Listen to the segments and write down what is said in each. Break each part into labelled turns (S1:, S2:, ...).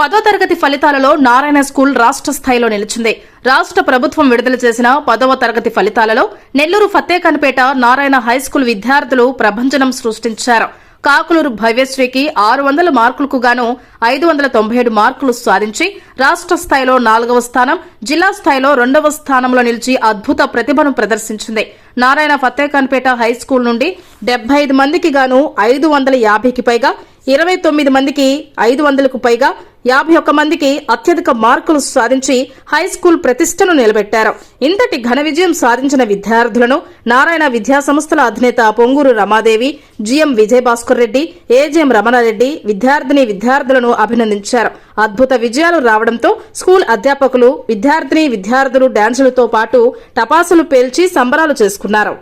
S1: పదో తరగతి ఫలితాలలో నారాయణ స్కూల్ రాష్ట్ర స్థాయిలో నిలిచింది. రాష్ట్ర ప్రభుత్వం విడుదల చేసిన పదవ తరగతి ఫలితాలలో నెల్లూరు ఫత్తేఖాన్పేట నారాయణ హైస్కూల్ విద్యార్థులు ప్రభంజనం సృష్టించారు. కాకులూరు భవ్యశ్రీకి ఆరు వందల మార్కులకు గాను ఐదు వందల తొంభై ఏడు మార్కులు సాధించి రాష్ట్ర స్థాయిలో నాలుగవ స్థానం జిల్లా స్థాయిలో రెండవ స్థానంలో నిలిచి అద్భుత ప్రతిభను ప్రదర్శించింది. నారాయణ ఫత్తేఖాన్పేట హైస్కూల్ నుండి డెబ్బై ఐదు మందికి గాను ఐదు వందల యాభైకి పైగా ఇరవై తొమ్మిది మందికి ఐదు వందలకు పైగా యాభై ఒక్క మందికి అత్యధిక మార్కులు సాధించి హై స్కూల్ ప్రతిష్టను నిలబెట్టారు. ఇంతటి ఘన విజయం సాధించిన విద్యార్థులను నారాయణ విద్యా సంస్థల అధినేత పొంగూరు రమాదేవి జిఎం విజయభాస్కర్ రెడ్డి ఏజిఎం రమణారెడ్డి విద్యార్థిని విద్యార్థులను అభినందించారు. అద్భుత విజయాలు రావడంతో స్కూల్ అధ్యాపకులు విద్యార్థిని విద్యార్థులు డాన్సులతో పాటు టపాసులు పేల్చి సంబరాలు చేసుకున్నారు.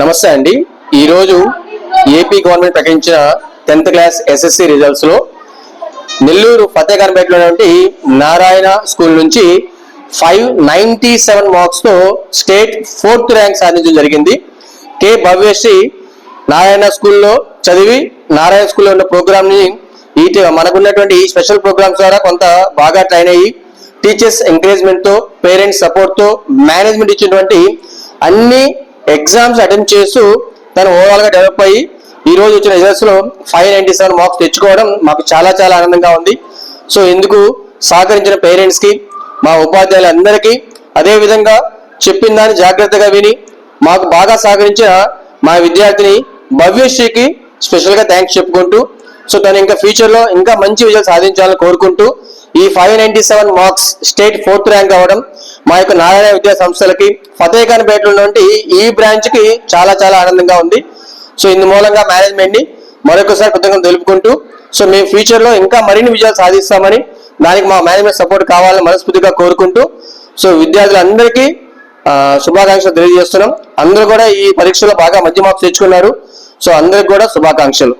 S2: నమస్తే అండి. ఈరోజు ఏపీ గవర్నమెంట్ ప్రకటించిన టెన్త్ క్లాస్ ఎస్ఎస్సి రిజల్ట్స్లో నెల్లూరు ఫతేఖాన్పేటలో నారాయణ స్కూల్ నుంచి ఫైవ్ నైన్టీ సెవెన్ మార్క్స్తో స్టేట్ ఫోర్త్ ర్యాంక్ సాధించడం జరిగింది. కె భవ్యశ్రీ నారాయణ స్కూల్లో చదివి నారాయణ స్కూల్లో ఉన్న ప్రోగ్రామ్ని ఈ మనకున్నటువంటి ఈ స్పెషల్ ప్రోగ్రామ్స్ ద్వారా కొంత బాగా ట్రైన్ అయ్యి టీచర్స్ ఎంకరేజ్మెంట్తో పేరెంట్స్ సపోర్ట్తో మేనేజ్మెంట్ ఇచ్చినటువంటి అన్ని ఎగ్జామ్స్ అటెండ్ చేస్తూ తను ఓవరాల్గా డెవలప్ అయ్యి ఈ రోజు వచ్చిన రిజల్ట్స్లో ఫైవ్ నైన్టీ సెవెన్ మార్క్స్ తెచ్చుకోవడం మాకు చాలా చాలా ఆనందంగా ఉంది. సో ఇందుకు సహకరించిన పేరెంట్స్కి మా ఉపాధ్యాయులందరికీ అదే విధంగా చెప్పిన దాన్ని జాగ్రత్తగా విని మాకు బాగా సహకరించిన మా విద్యార్థిని భవ్యశ్రీకి స్పెషల్గా థ్యాంక్స్ చెప్పుకుంటూ సో తను ఇంకా ఫ్యూచర్లో ఇంకా మంచి విజయాలు సాధించాలని కోరుకుంటూ ఈ five seven marks state fourth rank అవ్వడం మా యొక్క నారాయణ విద్యా సంస్థలకి ఫతేఖాన్ పేటలో ఉన్నటువంటి ఈ బ్రాంచ్కి చాలా చాలా ఆనందంగా ఉంది. సో ఇందు మూలంగా మేనేజ్మెంట్ని మరొకసారి కృతజ్ఞతలు తెలుపుకుంటూ సో మేము ఫ్యూచర్లో ఇంకా మరిన్ని విజయాలు సాధిస్తామని దానికి మా మేనేజ్మెంట్ సపోర్ట్ కావాలని మనస్ఫూర్తిగా కోరుకుంటూ సో విద్యార్థులందరికీ శుభాకాంక్షలు తెలియజేస్తున్నాం. అందరూ కూడా ఈ పరీక్షలో బాగా మధ్య మార్క్స్ తెచ్చుకున్నారు. సో అందరికి కూడా శుభాకాంక్షలు.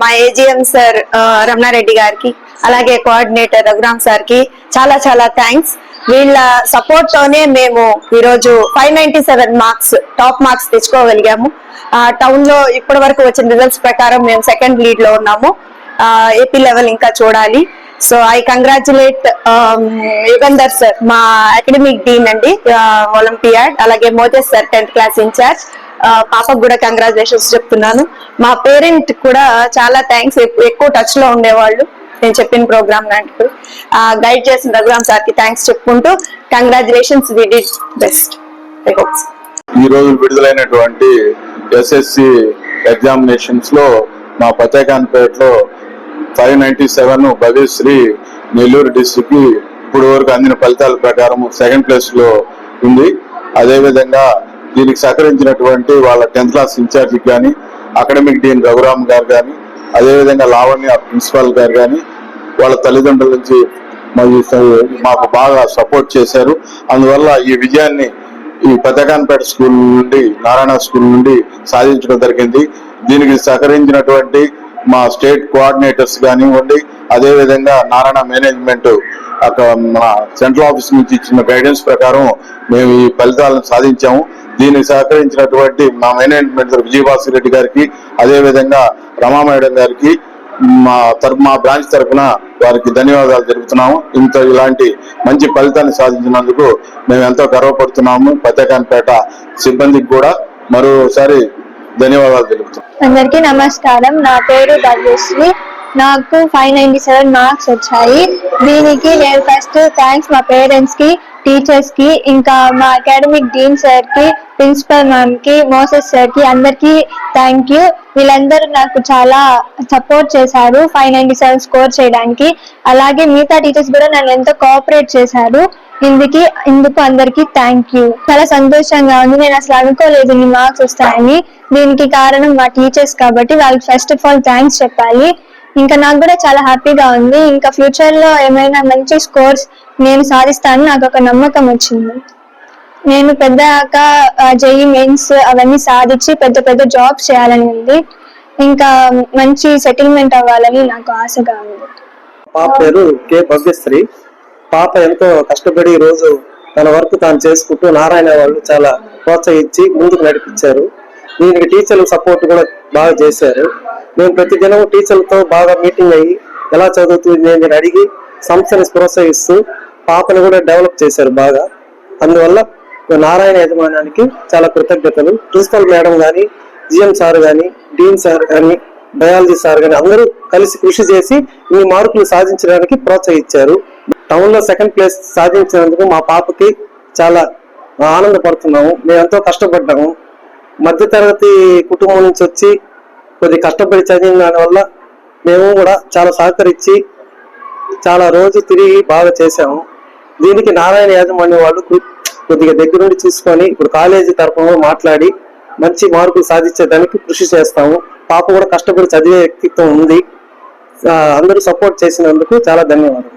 S3: మా ఏజిఎం సార్ రమణారెడ్డి గారికి అలాగే కోఆర్డినేటర్ రఘురామ్ సార్కి చాలా చాలా థ్యాంక్స్ వీళ్ళ సపోర్ట్ తోనే మేము ఈరోజు five ninety seven marks top marks తెచ్చుకోగలిగాము. టౌన్లో ఇప్పటి వరకు వచ్చిన రిజల్ట్స్ ప్రకారం మేము సెకండ్ లీడ్లో ఉన్నాము. ఏపీ లెవెల్ ఇంకా చూడాలి. So I congratulate Yugandhar sir మా అకాడమిక్ డీన్ అండి ఒలింపియాడ్ అలాగే Moses sir tenth class incharge పాపకు కూడా కంగ్రాచులేషన్స్ చెప్తున్నాను. మా పేరెంట్ కూడా చాలా థ్యాంక్స్ ఎక్కువ టచ్లో ఉండేవాళ్ళు. నేను చెప్పిన ప్రోగ్రామ్ లాంటి గైడ్ చేసిన రఘురామ్ సార్కి థ్యాంక్స్ చెప్పుకుంటూ congratulations we did best I hopes
S4: ఈ రోజు విడుదలైనటువంటి ఎస్ఎస్సి ఎగ్జామినేషన్స్లో మా పతేకాన్పేటలో five ninety seven Bhavyasri Nellore district ఇప్పుడు వరకు అందిన ఫలితాల ప్రకారం సెకండ్ ప్లేస్లో ఉంది. అదేవిధంగా దీనికి సహకరించినటువంటి వాళ్ళ టెన్త్ క్లాస్ ఇన్ఛార్జికి కానీ అకాడమిక్ డీన్ రఘురామ్ గారు కానీ అదేవిధంగా లావణ్య ప్రిన్సిపాల్ గారు కానీ వాళ్ళ తల్లిదండ్రుల నుంచి మరి మాకు బాగా సపోర్ట్ చేశారు. అందువల్ల ఈ విజయాన్ని ఈ పెద్దకాన్పేట స్కూల్ నుండి నారాయణ స్కూల్ నుండి సాధించడం జరిగింది. దీనికి సహకరించినటువంటి మా స్టేట్ కోఆర్డినేటర్స్ కానివ్వండి అదే విధంగా నారాయణ మేనేజ్మెంట్ అక్కడ మన సెంట్రల్ ఆఫీస్ నుంచి ఇచ్చిన గైడెన్స్ ప్రకారం మేము ఈ ఫలితాలను సాధించాము. దీనికి సహకరించినటువంటి మా మేనేజ్మెంట్ విజయభాస్కర్ రెడ్డి గారికి అదేవిధంగా రమా మేడం గారికి మా తరపు మా బ్రాంచ్ తరఫున వారికి ధన్యవాదాలు జరుపుతున్నాము ఇంత ఇలాంటి మంచి ఫలితాన్ని సాధించినందుకు మేము ఎంతో గర్వపడుతున్నాము. పతేకాన్పేట సిబ్బందికి కూడా మరోసారి ధన్యవాదాలు తెలుపుతున్నాం
S5: అందరికీ నమస్కారం. నా పేరు భాగ్యశ్రీ నాకు ఫైవ్ నైన్టీ సెవెన్ మార్క్స్ వచ్చాయి. దీనికి నేను ఫస్ట్ థ్యాంక్స్ మా పేరెంట్స్కి టీచర్స్కి ఇంకా మా అకాడమిక్ డీన్ సార్కి ప్రిన్సిపల్ మ్యామ్కి మోసెస్ సార్కి అందరికి థ్యాంక్ యూ వీళ్ళందరూ నాకు చాలా సపోర్ట్ చేశారు ఫైవ్ నైన్టీ సెవెన్ స్కోర్ చేయడానికి. అలాగే మిగతా టీచర్స్ కూడా నన్ను ఎంతో కోఆపరేట్ చేశారు. ఇందుకి ఇందుకు అందరికి థ్యాంక్ యూ చాలా సంతోషంగా ఉంది. నేను అసలు అనుకోలేదు నీ మార్క్స్ వస్తాయని. దీనికి కారణం మా టీచర్స్ కాబట్టి వాళ్ళకి ఫస్ట్ ఆఫ్ ఆల్ థ్యాంక్స్ చెప్పాలి. ఇంకా నాకు కూడా చాలా హ్యాపీగా ఉంది. ఇంకా ఫ్యూచర్లో ఏమైనా మంచి స్కోర్స్ నేను సాధిస్తాను నాకు ఒక నమ్మకం వచ్చింది. నేను పెద్దగా జేఈ మెయిన్స్ అవన్నీ సాధించి పెద్ద పెద్ద జాబ్స్ చేయాలని ఉంది. ఇంకా మంచి సెటిల్మెంట్ అవ్వాలని నాకు ఆశగా ఉంది.
S6: పాప పేరు కే భవ్యశ్రీ. పాప ఎంతో కష్టపడి ఈ రోజు తన వర్క్ తాను చేసుకుంటూ నారాయణ వాళ్ళు చాలా ప్రోత్సహించి ముందుకు నడిపించారు. దీనికి టీచర్ల సపోర్ట్ కూడా బాగా చేశారు. మేము ప్రతి దినం టీచర్లతో బాగా మీటింగ్ అయ్యి ఎలా చదువుతుంది నేను అడిగి సంస్థని ప్రోత్సహిస్తూ పాపను కూడా డెవలప్ చేశారు బాగా. అందువల్ల నారాయణ యజమానానికి చాలా కృతజ్ఞతలు. ప్రిన్సిపల్ మేడం కానీ జిఎం సార్ కానీ డీన్ సార్ కానీ బయాలజీ సార్ కానీ అందరూ కలిసి కృషి చేసి ఈ మార్కులు సాధించడానికి ప్రోత్సహించారు. టౌన్లో సెకండ్ ప్లేస్ సాధించినందుకు మా పాపకి చాలా ఆనందపడుతున్నాము. మేము ఎంతో కష్టపడ్డాము. మధ్యతరగతి కుటుంబం నుంచి వచ్చి కొద్ది కష్టపడి చదివిన దాని వల్ల మేము కూడా చాలా సహకరించి చాలా రోజు తిరిగి బాగా చేశాము. దీనికి నారాయణ యాజమాన్యం వాళ్ళు కొద్దిగా దగ్గరుండి చూసుకొని ఇప్పుడు కాలేజీ తరఫున మాట్లాడి మంచి మార్కులు సాధించేదానికి కృషి చేస్తాము. పాప కూడా కష్టపడి చదివే వ్యక్తిత్వం ఉంది. అందరూ సపోర్ట్ చేసినందుకు చాలా ధన్యవాదాలు.